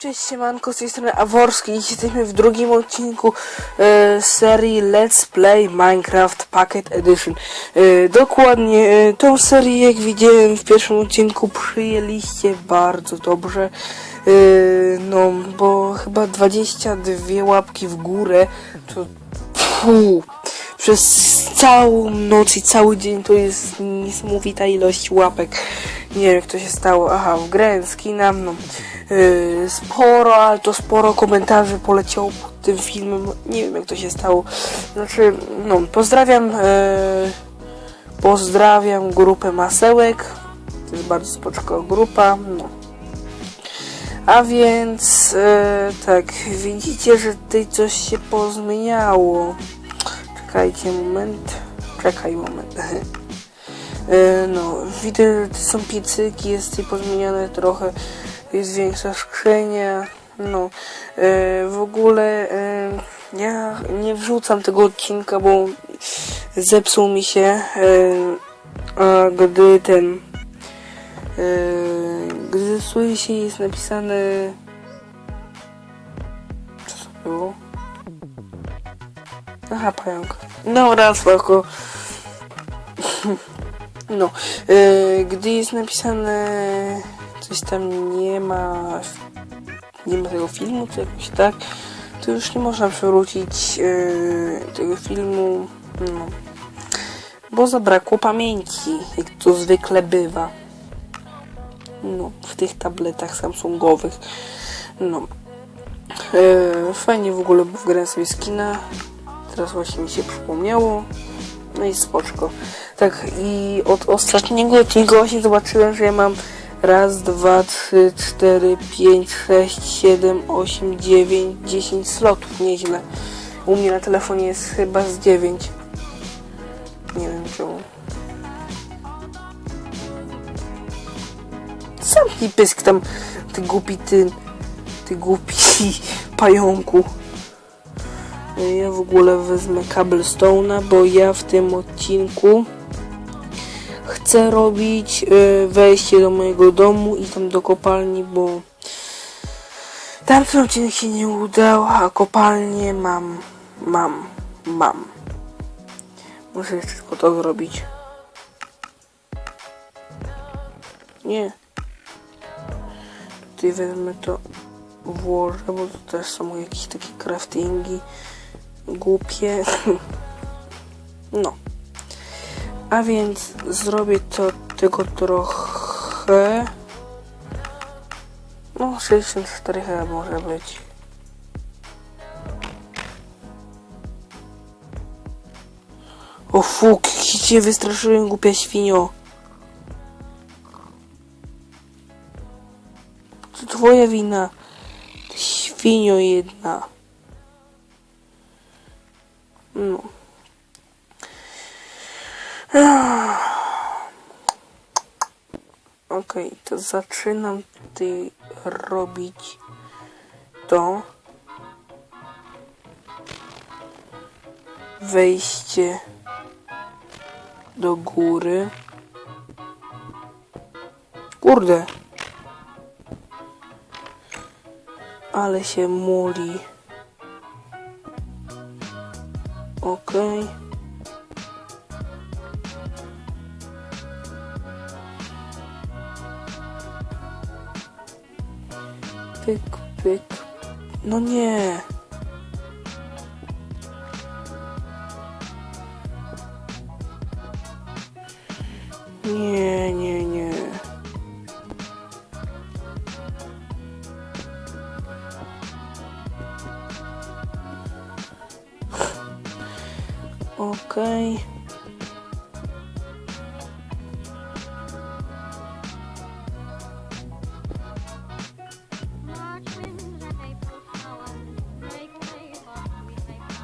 Cześć siemanko, z tej strony Aworski jesteśmy w drugim odcinku e, serii Let's Play Minecraft Pocket Edition. E, dokładnie e, tą serię jak widziałem w pierwszym odcinku przyjęliście bardzo dobrze. E, no, bo chyba 22 łapki w górę to Fu, przez całą noc i cały dzień to jest niesamowita ilość łapek. Nie wiem jak to się stało. Aha, w grę skina, no. Yy, sporo, ale to sporo komentarzy poleciało pod tym filmem. Nie wiem jak to się stało. Znaczy, no, pozdrawiam, yy, pozdrawiam grupę Masełek. To jest bardzo spoczko grupa, no. A więc, e, tak, widzicie, że tutaj coś się pozmieniało. Czekajcie moment. Czekaj moment. E, no, widzę, są piecyki, jest tutaj pozmieniane trochę, jest większa skrzynia. No, e, w ogóle e, ja nie wrzucam tego odcinka, bo zepsuł mi się, a gdy ten gdy rysuje się jest napisane co to było? Aha, pająk. No raz spoko. No, yy, gdy jest napisane coś tam nie ma nie ma tego filmu, czy jakoś tak, to już nie można przywrócić yy, tego filmu, no, bo zabrakło pamięci, jak to zwykle bywa no, w tych tabletach samsungowych. No. E, fajnie w ogóle, bo wgrałem sobie skina. Teraz właśnie mi się przypomniało. No i spoczko. Tak, i od ostatniego odcinka właśnie zobaczyłem, że ja mam raz, dwa, trzy, cztery, pięć, sześć, siedem, osiem, dziewięć, dziesięć slotów. Nieźle. U mnie na telefonie jest chyba z dziewięć. Nie wiem czemu. Mi pysk tam, ty głupi ty, ty głupi pająku. Ja w ogóle wezmę cobblestone'a, bo ja w tym odcinku chcę robić y, wejście do mojego domu i tam do kopalni, bo tamten odcinek się nie udał, a kopalnię mam, mam, mam. Muszę jeszcze tylko to zrobić. Nie tutaj wezmę to włożę, bo to też są jakieś takie craftingi głupie. No. A więc zrobię to tego trochę. No, 64 chyba może być. O fuk, cię wystraszyłem, głupia świnio. To twoja wina. Świnio jedna. No. Okej, to zaczynam tutaj robić to. Wejście do góry. Kurde. Ale się muli. Okej. Pyk, pyk. No. Nie,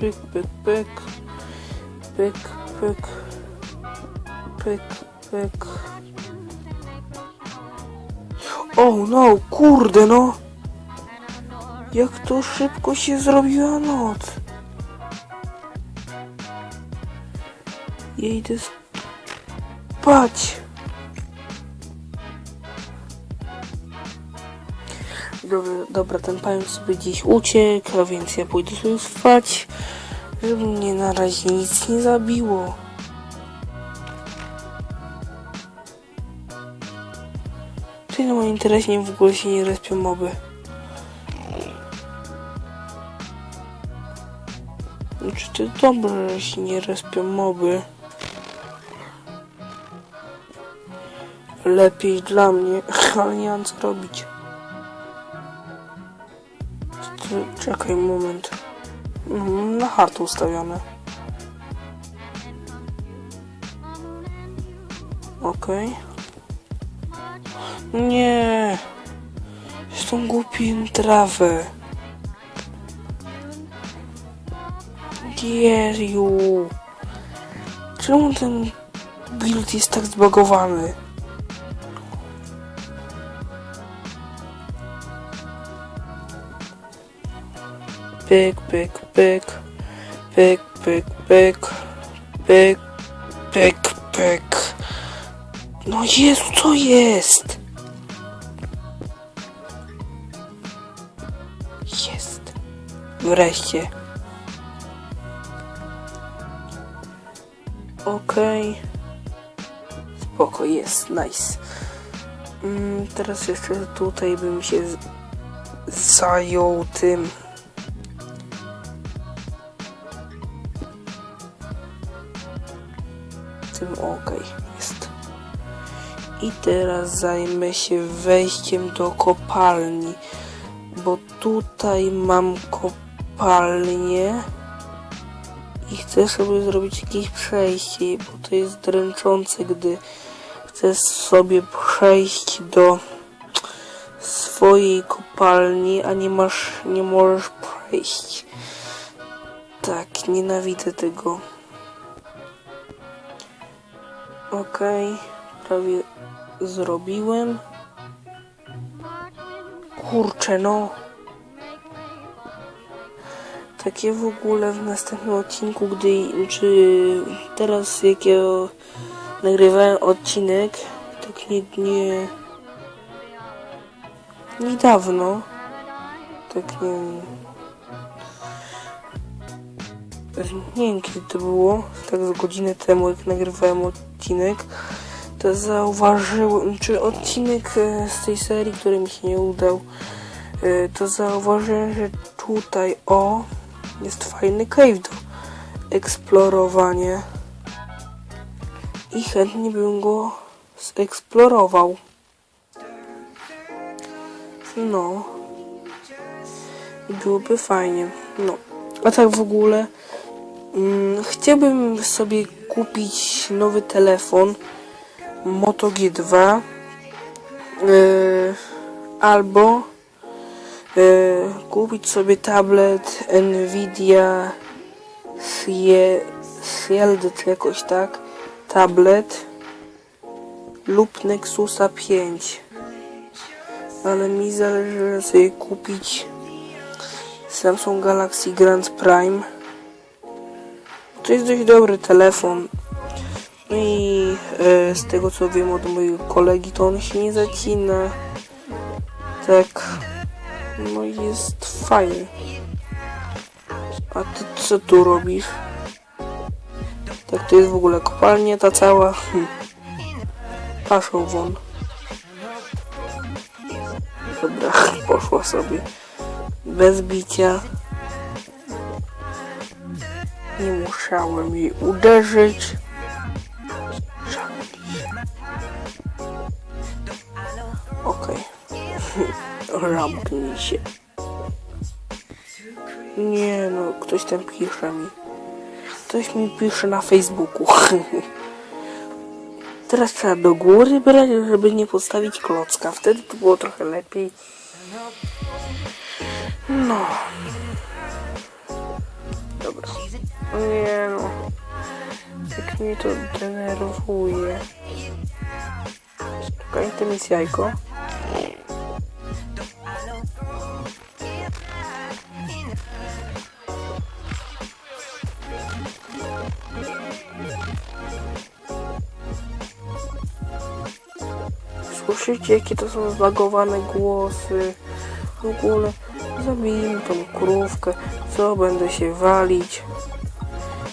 Pyk, pyk, pyk. Pyk, pyk. Pyk, pyk. O no, kurde no. Jak to szybko się zrobiła noc. Ja idę spać. Dobra, dobra, ten pająk sobie gdzieś uciekł, a więc ja pójdę sobie spać, żeby mnie na razie nic nie zabiło. Czyli na moim interesie w ogóle się nie respią moby. Znaczy to dobrze, że się nie respią moby. Lepiej dla mnie, ale nie mam co robić. Czekaj moment. Mm, Na hard ustawione. Okej. Nie. Z tą głupią trawę. Jeju. Czemu ten build jest tak zbagowany? Pyk, pyk, pyk. Pyk, pyk, pyk. Pyk, pyk, pyk. No Jezu, co jest? Jest. Wreszcie. Okej. Spoko, jest, nice. Mm, teraz jeszcze tutaj bym się zajął. Tym I teraz zajmę się wejściem do kopalni, bo tutaj mam kopalnię i chcę sobie zrobić jakieś przejście, bo to jest dręczące, gdy chcesz sobie przejść do swojej kopalni, a nie masz, nie możesz przejść. Tak, nienawidzę tego. Okej, prawie zrobiłem. Kurczę, no. Takie w ogóle w następnym odcinku, gdy, czy teraz jak ja nagrywałem odcinek, tak nie, nie, niedawno, tak nie nie wiem kiedy to było, tak z godzinę temu jak nagrywałem odcinek, to zauważyłem, czy odcinek e, z tej serii, który mi się nie udał, e, to zauważyłem, że tutaj, o, jest fajny cave do eksplorowania i chętnie bym go zeksplorował. No. Byłoby fajnie. No. A tak w ogóle mm, chciałbym sobie kupić nowy telefon Moto G2 yy, albo yy, kupić sobie tablet Nvidia Shield jakoś tak tablet lub Nexusa 5 ale mi zależy sobie kupić Samsung Galaxy Grand Prime. To jest dość dobry telefon no i e, z tego co wiem od mojego kolegi to on się nie zacina. Tak no i jest fajny. A ty co tu robisz? Tak to jest w ogóle kopalnia ta cała? Hm. Paszą won. Dobra, poszła sobie. Bez bicia. Nie musiałem jej uderzyć Ramknij się. Nie no, ktoś tam pisze mi. Ktoś mi pisze na Facebooku. Teraz trzeba do góry brać, żeby nie postawić klocka. Wtedy to było trochę lepiej. No. Dobra. Nie no. Jak mnie to denerwuje. Czekaj, to jest jajko. Słyszycie, jakie to są zbagowane głosy? W ogóle zabijmy tą krówkę, co będę się walić,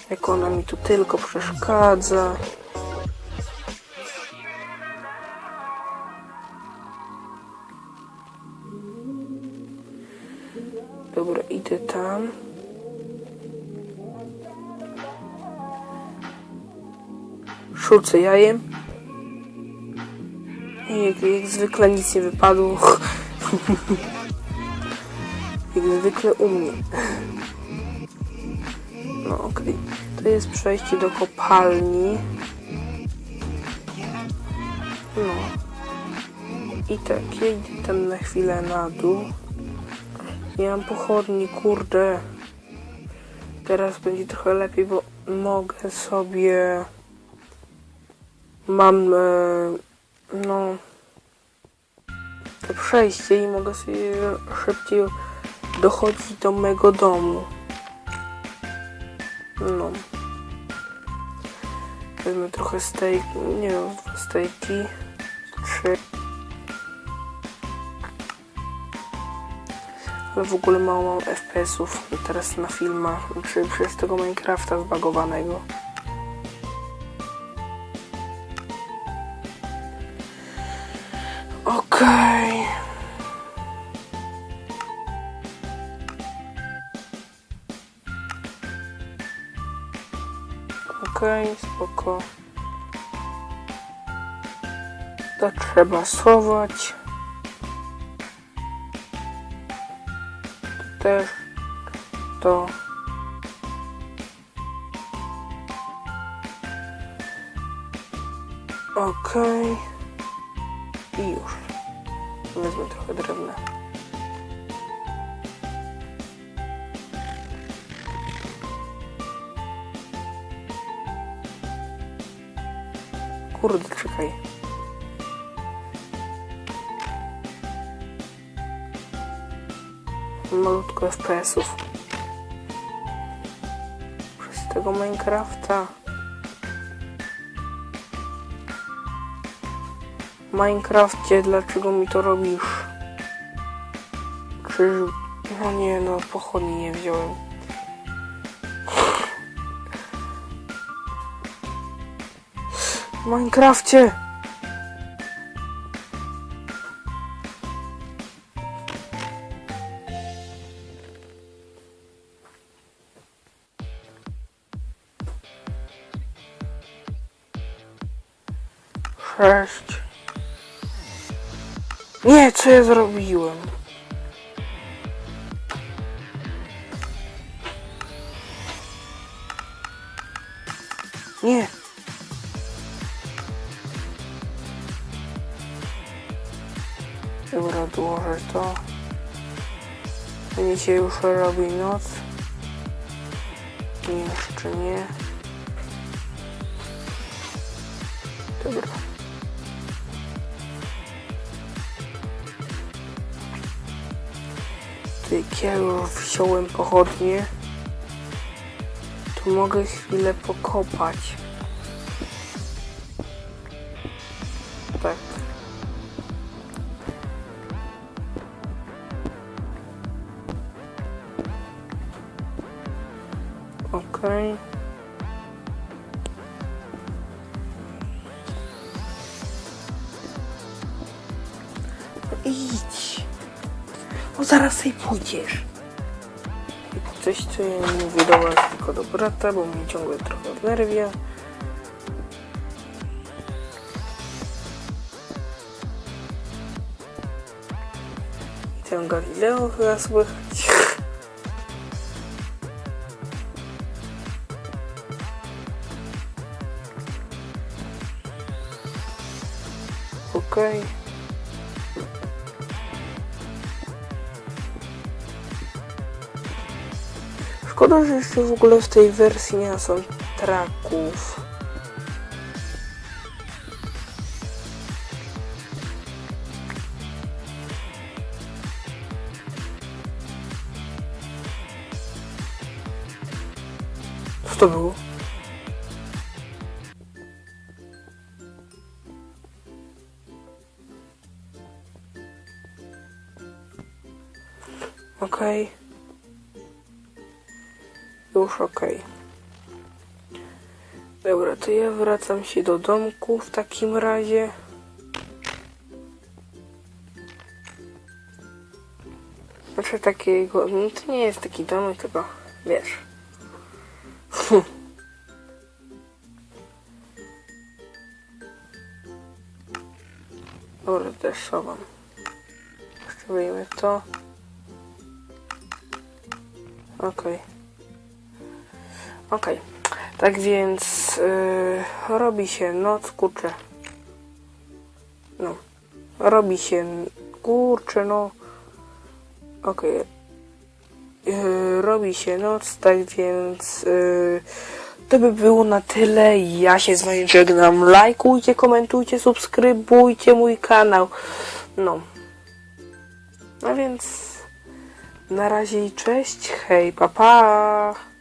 jak ona mi tu tylko przeszkadza. Dobra, idę tam. Szulce jajem. Jak, jak zwykle nic nie wypadło. jak zwykle u mnie. No okej. To jest przejście do kopalni. No. I tak, ja idę tam na chwilę na dół. Nie mam pochodni, kurde. Teraz będzie trochę lepiej, bo mogę sobie... Mam, e, no... Przejście i mogę sobie szybciej dochodzić do mego domu. No. Wezmę trochę steak, nie wiem, dwa. Trzy. Ale w ogóle mało mam FPS-ów teraz na filmach, przy, przez tego Minecrafta zbagowanego. Okej, spoko. To trzeba schować. To też to. Okej. I już. Wezmę trochę drewna. Kurde, czekaj. Malutko FPS-ów. Przez tego Minecrafta. Minecrafcie, dlaczego mi to robisz? Czyż... No nie, no pochodni nie wziąłem. W Minecrafcie! Sześć. Nie, co ja zrobiłem? Nie. Odłożę to. Mnie się już robi noc. Jeszcze nie. Dobra. Jak ja wziąłem pochodnie, to mogę chwilę pokopać. Tak. Okej. No idź. No zaraz sobie pójdziesz. Coś, co ja nie mówię do was, tylko do brata, bo mnie ciągle trochę wnerwia. I ten Galileo chyba słychać. Okej. Szkoda, że jeszcze w ogóle w tej wersji nie ma są traków. Co to było? Wracam się do domku w takim razie. Znaczy takiego, no to nie jest taki domek, tylko wiesz. Dobra, też schowam. Jeszcze wyjmę to. Okej. Okej. Tak więc yy, robi się noc, kurczę. No. Robi się kurczę, no. Okej. Yy, robi się noc, tak więc yy, to by było na tyle. Ja się z wami żegnam. Lajkujcie, komentujcie, subskrybujcie mój kanał. No. No więc na razie i cześć. Hej, papa. Pa.